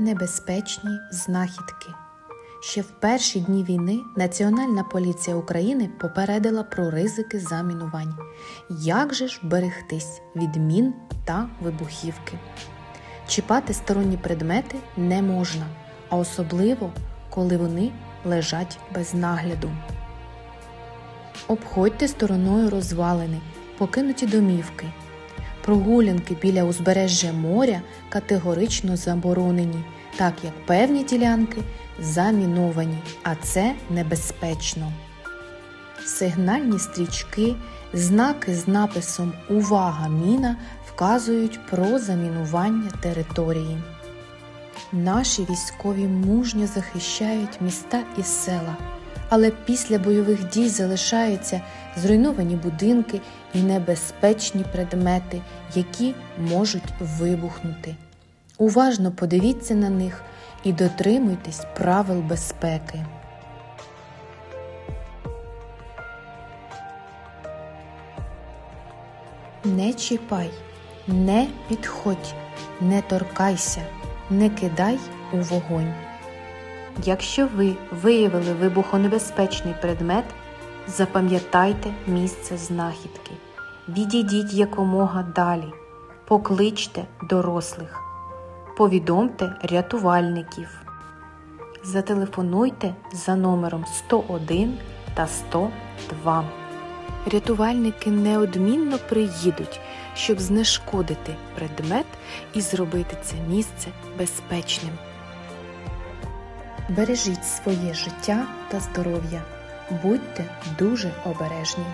Небезпечні знахідки. Ще в перші дні війни Національна поліція України попередила про ризики замінувань. Як же ж берегтись від мін та вибухівки? Чіпати сторонні предмети не можна, а особливо, коли вони лежать без нагляду. Обходьте стороною розвалини, покинуті домівки. Прогулянки біля узбережжя моря категорично заборонені, так як певні ділянки заміновані, а це небезпечно. Сигнальні стрічки, знаки з написом Увага міна вказують про замінування території. Наші військові мужньо захищають міста і села, але після бойових дій залишаються зруйновані будинки і небезпечні предмети, які можуть вибухнути. Уважно подивіться на них і дотримуйтесь правил безпеки. Не чіпай, не підходь, не торкайся, не кидай у вогонь. Якщо ви виявили вибухонебезпечний предмет, запам'ятайте місце знахідки. Відійдіть якомога далі, покличте дорослих, повідомте рятувальників. Зателефонуйте за номером 101 та 102. Рятувальники неодмінно приїдуть, щоб знешкодити предмет і зробити це місце безпечним. Бережіть своє життя та здоров'я. Будьте дуже обережні.